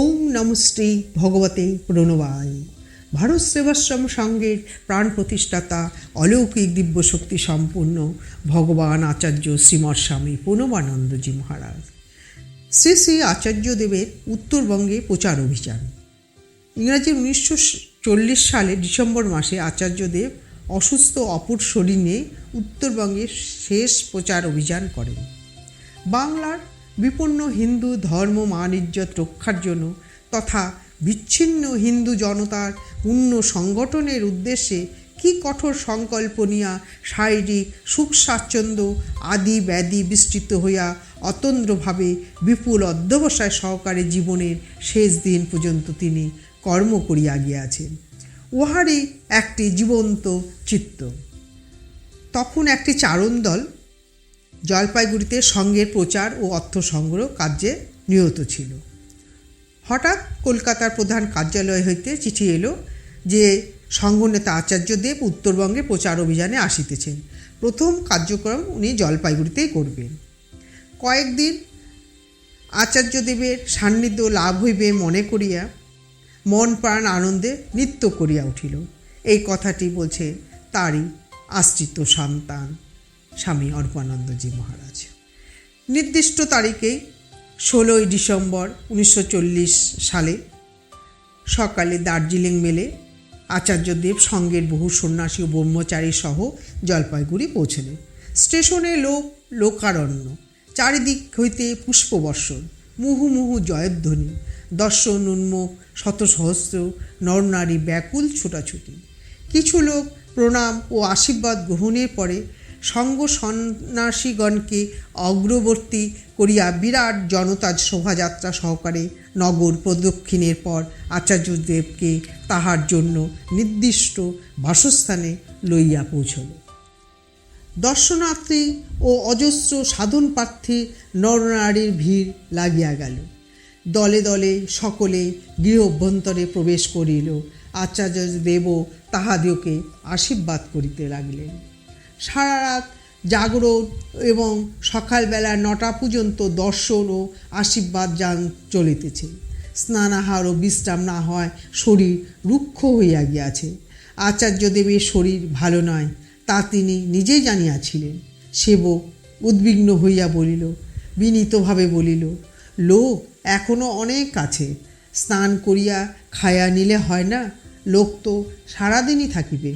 ওম নমস্তে ভগবতে প্রণবায়। ভারত সেবাশ্রম সংঘের প্রাণ প্রতিষ্ঠাতা অলৌকিক দিব্য শক্তি সম্পূর্ণ ভগবান আচার্য শ্রীমৎ স্বামী প্রণবানন্দজি মহারাজ। শ্রী শ্রী আচার্যদেবের উত্তরবঙ্গে প্রচার অভিযান। ইংরাজি উনিশশো চল্লিশ সালে ডিসেম্বর মাসে আচার্যদেব অসুস্থ অপর শরীর নিয়ে উত্তরবঙ্গে শেষ প্রচার অভিযান করেন। বাংলার বিপন্ন হিন্দু ধর্ম মান ইজ্জত রক্ষার জন্য তথা বিচ্ছিন্ন হিন্দু জনতার পূর্ণ সংগঠনের উদ্দেশ্যে কি কঠোর সংকল্প নিয়া শারীরিক সুখ স্বাচ্ছন্দ্য আদি ব্যাধি বিস্তৃত হইয়া অতন্দ্রভাবে বিপুল অধ্যবসায় সহকারে জীবনের শেষ দিন পর্যন্ত তিনি কর্ম করিয়া গিয়াছেন। উহারই একটি জীবন্ত চিত্ত। তখন একটি চারণ দল জলপাইগুড়িতে সঙ্গের প্রচার ও অর্থ সংগ্রহ কার্যে নিহত ছিল। হঠাৎ কলকাতার প্রধান কার্যালয় হইতে চিঠি এলো যে সংঘনেতা আচার্যদেব উত্তরবঙ্গে প্রচার অভিযানে আসিতেছেন। প্রথম কার্যক্রম উনি জলপাইগুড়িতেই করবেন। কয়েকদিন আচার্যদেবের সান্নিধ্য লাভ হইবে মনে করিয়া মন প্রাণ আনন্দে নৃত্য করিয়া উঠিল। এই কথাটি বলছে তারই আশ্রিত সন্তান। স্বামী অর্পানন্দজি মহারাজ। নির্দিষ্ট তারিখেই ষোলোই ডিসেম্বর উনিশশো চল্লিশ সালে সকালে দার্জিলিং মেলে আচার্যদেব সঙ্গের বহু সন্ন্যাসী ও ব্রহ্মচারী সহ জলপাইগুড়ি পৌঁছলেন। স্টেশনে লোক, লোকারণ্য, চারিদিক হইতে পুষ্পবর্ষণ, মুহু মুহু জয়ধ্বনি, দর্শন উন্মুখ শত সহস্র নরনারী ব্যাকুল ছোটাছুটি। কিছু লোক প্রণাম ও আশীর্বাদ গ্রহণের পরে সঙ্গ সন্ন্যাসীগণকে অগ্রবর্তী করিয়া বিরাট জনতার শোভাযাত্রা সহকারে নগর প্রদক্ষিণের পর আচার্যদেবকে তাহার জন্য নির্দিষ্ট বাসস্থানে লইয়া পৌঁছল। দর্শনার্থী ও অজস্র সাধন প্রার্থী নরনারীর ভিড় লাগিয়া গেল। দলে দলে সকলে গৃহ অভ্যন্তরে প্রবেশ করিল। আচার্যদেবও তাহাদিওকে আশীর্বাদ করিতে লাগলেন। সারা রাত জাগরণ এবং সকালবেলা নটা পর্যন্ত দর্শন ও আশীর্বাদ যান চলিতেছে। স্নানাহার ও বিশ্রাম না হয় শরীর রুক্ষ হইয়া গিয়াছে। আচার্যদেবের শরীর ভালো নয়, তা তিনি নিজেই জানিয়াছিলেন। সেবক উদ্বিগ্ন হইয়া বলিল, বিনীতভাবে বলিল, লোক এখনও অনেক আছে, স্নান করিয়া খায়া নিলে হয় না, লোক তো সারাদিনই থাকিবে।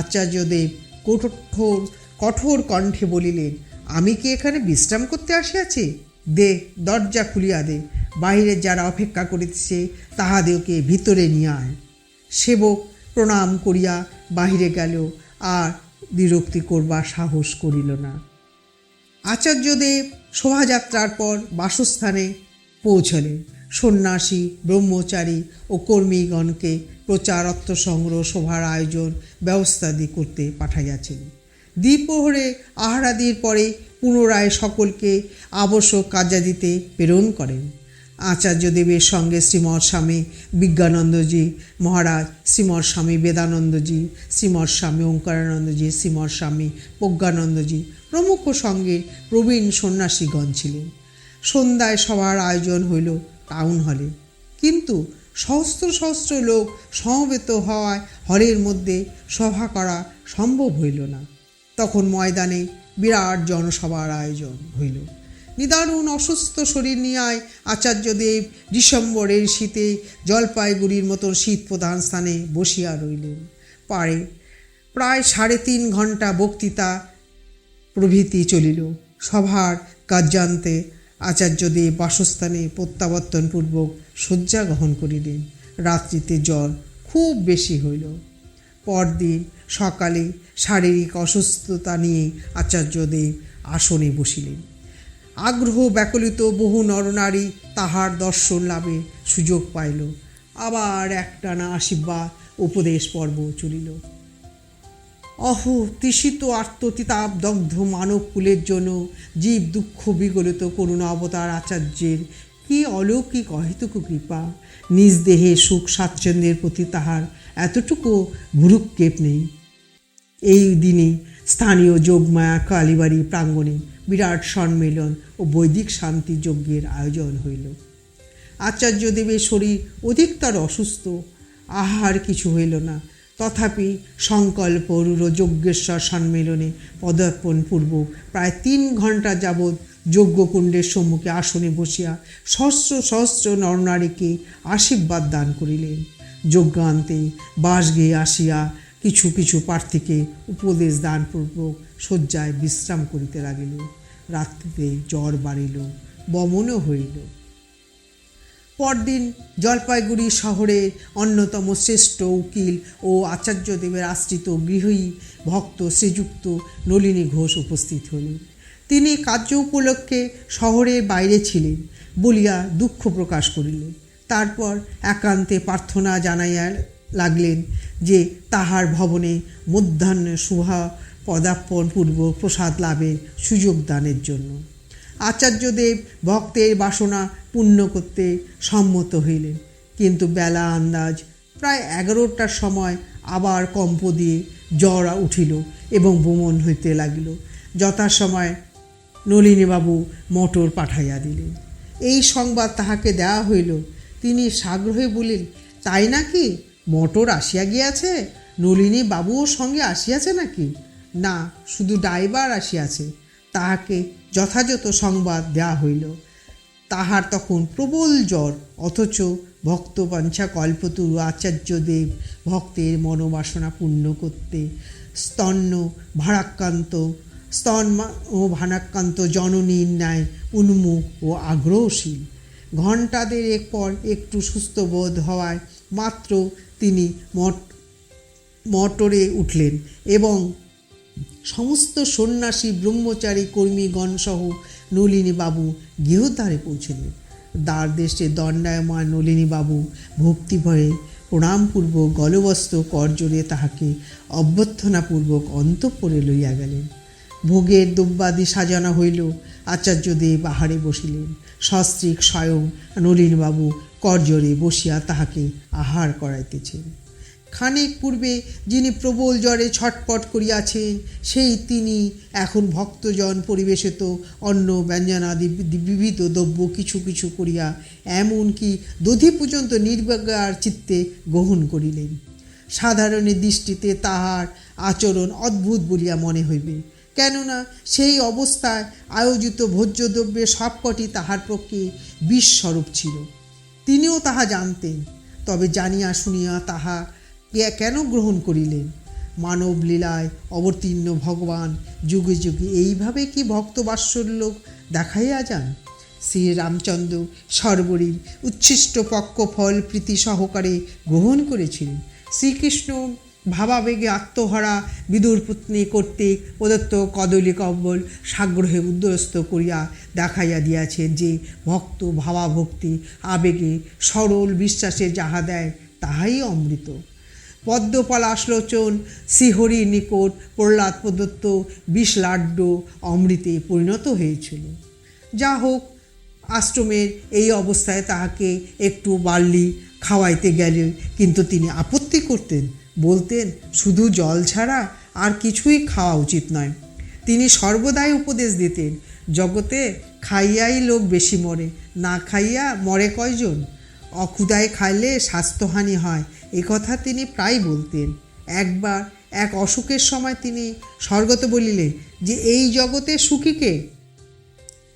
আচার্যদেব কঠোর কঠোর কণ্ঠে বলিলেন, আমি কি এখানে বিশ্রাম করতে আসিয়াছি? দে, দরজা খুলিয়া দে। বাহিরে যারা অপেক্ষা করিতেছে, তাহাদেরকে ভিতরে নিয়ে আয়। সেবক প্রণাম করিয়া বাহিরে গেল, আর বিরক্তি করবার সাহস করিল না। আচার্যদেব শোভাযাত্রার পর বাসস্থানে পৌঁছলেন। সন্ন্যাসী, ব্রহ্মচারী ও কর্মীগণকে প্রচার অর্থ সংগ্রহ সভার আয়োজন ব্যবস্থাদি করতে পাঠাইয়াছিলেন দ্বিপ্রহরে আহারাদির পরে পুনরায় সকলকে আবশ্যক কার্যাদিতে প্রেরণ করেন। আচার্যদেবের সঙ্গে শ্রীমৎ স্বামী বিজ্ঞানন্দজি মহারাজ শ্রীমৎ স্বামী বেদানন্দজি শ্রীমৎ স্বামী ওঙ্কারানন্দজি শ্রীমৎ স্বামী প্রজ্ঞানন্দজি প্রমুখ সঙ্গে প্রবীণ সন্ন্যাসীগণ ছিলেন। সন্ধ্যায় সভার আয়োজন হইল টাউন হলে। কিন্তু সহস্র সহস্র লোক সমবেত হওয়ায় হলের মধ্যে সভা করা সম্ভব হইল না। তখন ময়দানে বিরাট জনসভার আয়োজন হইল। নিদারুণ অসুস্থ শরীর নিয়ে আচার্যদেব ডিসেম্বরের শীতে জলপাইগুড়ির মতো শীত প্রধান স্থানে বসিয়া রইলেন। পারে প্রায় সাড়ে তিন ঘণ্টা বক্তৃতা প্রভৃতি চলিল। সভার কার্যান্তে আচার্যদেব বাসস্থানে প্রত্যাবর্তনপূর্বক শয্যা গ্রহণ করিলেন। রাত্রিতে জ্বর খুব বেশি হইল। পরদিন সকালে শারীরিক অসুস্থতা নিয়ে আচার্যদেব আসনে বসিলেন। আগ্রহ ব্যাকুলিত বহু নরনারী তাহার দর্শন লাভে সুযোগ পাইল। আবার একটানা আশীর্বাদ, উপদেশ পর্ব চলিল। অহ তৃষিত আত্মতিতাপ দগ্ধ মানব কুলের জন্য জীব দুঃখ বিগলিত করুণা অবতার আচার্যের কি অলৌকিক অহেতুক কৃপা? নিজ দেহে সুখ স্বাচ্ছন্দ্যের প্রতি তাহার এতটুকু ভুরুক্ষেপ নেই। এই দিনে স্থানীয় যোগমায়া কালীবাড়ি প্রাঙ্গণে বিরাট সম্মেলন ও বৈদিক শান্তি যজ্ঞের আয়োজন হইল। আচার্যদেবের শরীর অধিকতর অসুস্থ, আহার কিছু হইল না। তথাপি সংকল্প রূঢ় যজ্ঞেশ্বর সম্মেলনে পদার্পণ পূর্বক প্রায় তিন ঘণ্টা যাবৎ যজ্ঞকুণ্ডের সম্মুখে আসনে বসিয়া সহস্র সহস্র নরনারীকে আশীর্বাদ দান করিলেন। যজ্ঞান্তে বাঁশ গেয়ে আসিয়া কিছু কিছু প্রার্থীকে উপদেশ দানপূর্বক শয্যায় বিশ্রাম করিতে লাগিল। রাত্রিতে জ্বর বাড়িল, বমনও হইল। পরদিন জলপাইগুড়ি শহরের অন্যতম শ্রেষ্ঠ উকিল ও আচার্যদেবের আশ্রিত গৃহী ভক্ত শ্রীযুক্ত নলিনী ঘোষ উপস্থিত হলেন। তিনি কার্য উপলক্ষে শহরের বাইরে ছিলেন বলিয়া দুঃখ প্রকাশ করিলেন। তারপর একান্তে প্রার্থনা জানাইয়া লাগলেন যে তাহার ভবনে মধ্যাহ্ন শুভা পদার্পণ পূর্ব প্রসাদ লাভের সুযোগ দানের জন্য। আচার্যদেব ভক্তের বাসনা পূর্ণ করতে সম্মত হইলেন। কিন্তু বেলা আন্দাজ প্রায় এগারোটার সময় আবার কম্প দিয়ে জ্বর উঠিল এবং বমন হইতে লাগিল। যথাসময় নলিনীবাবু মোটর পাঠাইয়া দিলেন। এই সংবাদ তাহাকে দেওয়া হইল, তিনি সাগ্রহে বলিলেন, তাই নাকি মোটর আসিয়া গিয়াছে? নলিনী বাবুও সঙ্গে আসিয়াছে নাকি? না, শুধু ড্রাইভার আসিয়াছে। তাহাকে যথাযথ সংবাদ দেওয়া হইল। তাহার তখন প্রবল জ্বর। অথচ ভক্তবাঞ্ছা কল্পতরু আচার্যদেব ভক্তের মনোবাসনা পূর্ণ করতে স্তন্য ভারাক্রান্ত স্তন ও ভানাক্রান্ত জননীর ন্যায় উন্মুখ ও আগ্রহশীল। ঘণ্টা দেড়েক পর একটু সুস্থ বোধ হওয়ায় মাত্র তিনি মট, মোটরে উঠলেন এবং সমস্ত সন্ন্যাসী, ব্রহ্মচারী কর্মীগণ সহ নলিনীবাবু গৃহদ্বারে পৌঁছলেন দ্বার দেশে দণ্ডায়মান নলিনীবাবু ভক্তিভয়ে প্রণামপূর্বক গলবস্ত্র করজোরে তাহাকে অভ্যর্থনাপূর্বক অন্তঃপুরে লইয়া গেলেন। ভোগের দ্রব্যাদি সাজানো হইল, আচার্যদেব আহারে বসিলেন। সস্ত্রীক স্বয়ং নলিনবাবু করজোরে বসিয়া তাহাকে আহার করাইতেছেন। খানিক পূর্বে যিনি প্রবল জ্বরে ছটপট করিয়াছেন, সেই তিনি এখন ভক্তজন পরিবেশিত অন্ন ব্যঞ্জনাদি বিবিধ দ্রব্য কিছু কিছু করিয়া এমনকি দধি পর্যন্ত নির্বিকার চিত্তে গ্রহণ করিলেন। সাধারণের দৃষ্টিতে তাহার আচরণ অদ্ভুত বলিয়া মনে হইবে, কেননা সেই অবস্থায় আয়োজিত ভোজ্যদ্রব্যের সবকটি তাহার পক্ষে বিস্বরূপ ছিল। তিনিও তাহা জানতেন, তবে জানিয়া শুনিয়া তাহা কেন গ্রহণ করিলেন? মানব লীলায় অবতীর্ণ ভগবান যুগে যুগে এইভাবে কি ভক্ত বাৎসল্য দেখাইয়া যান? শ্রী রামচন্দ্র সর্বরীর উচ্ছিষ্ট পক্ষ ফল প্রীতি সহকারে গ্রহণ করেছিলেন। শ্রীকৃষ্ণ ভাবাবেগে আত্মহারা বিদুর পত্নী কর্তৃক প্রদত্ত কদলী কম্বল সাগ্রহে উদ্যস্ত করিয়া দেখাইয়া দিয়াছেন যে, ভক্ত ভাবাভক্তি আবেগে সরল বিশ্বাসে যাহা দেয়, তাহাই অমৃত। পদ্মপলাশলোচন শ্রীহরির নিকট প্রহ্লাদ প্রদত্ত বিষ লাড্ডু অমৃতে পরিণত হয়েছিল। যা হোক, আশ্রমের এই অবস্থায় তাহাকে একটু বার্লি খাওয়াইতে গেলে কিন্তু তিনি আপত্তি করতেন, বলতেন, শুধু জল ছাড়া আর কিছুই খাওয়া উচিত নয়। তিনি সর্বদাই উপদেশ দিতেন, জগতে খাইয়াই লোক বেশি মরে, না খাইয়া মরে কয়জন? অক্ষুদায় খাইলে স্বাস্থ্যহানি হয়। এ কথা তিনি প্রায় বলতেন। একবার এক অসুখের সময় তিনি স্বর্গত বলিলেন, যে এই জগতে সুখীকে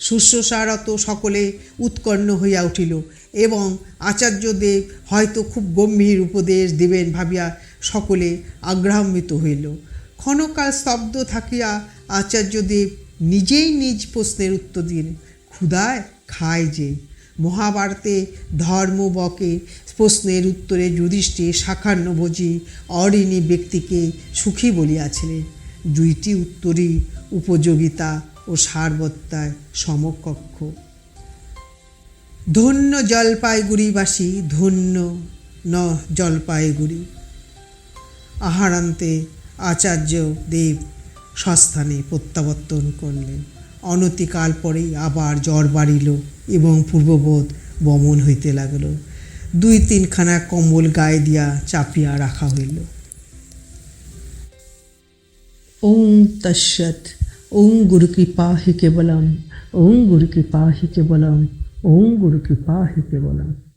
শুশ্রূষারত সকলে উৎকণ্ণ হইয়া উঠিল এবং আচার্যদেব হয়তো খুব গম্ভীর উপদেশ দিবেন ভাবিয়া সকলে আগ্রহান্বিত হইল। ক্ষণকাল স্তব্ধ থাকিয়া আচার্যদেব নিজেই নিজ প্রশ্নের উত্তর দিন ক্ষুধায় খায় যে। মহাভারতে ধর্ম বকে প্রশ্নের উত্তরে যুধিষ্ঠির শাখান্নভোজী অরিণী ব্যক্তিকে সুখী বলিয়াছিলেন। দুইটি উত্তরই উপযোগিতা ও সারবত্তায় সমকক্ষ। ধন্য জলপাইগুড়িবাসী, ধন্য ন জলপাইগুড়ি। আহারান্তে আচার্য দেব সস্থানে প্রত্যাবর্তন করলেন। অনতিকাল পরেই আবার জ্বর বাড়িল এবং পূর্ববোধ বমন হইতে লাগল। দুই তিনখানা কম্বল গায়ে দিয়া চাপিয়া রাখা হইল। ওং তস্যৎ ওং গুরু কি পা হি কেবলম, ওং গুরুকৃপা হি কেবলম, ওং গুরু কৃপা হি কেবলম।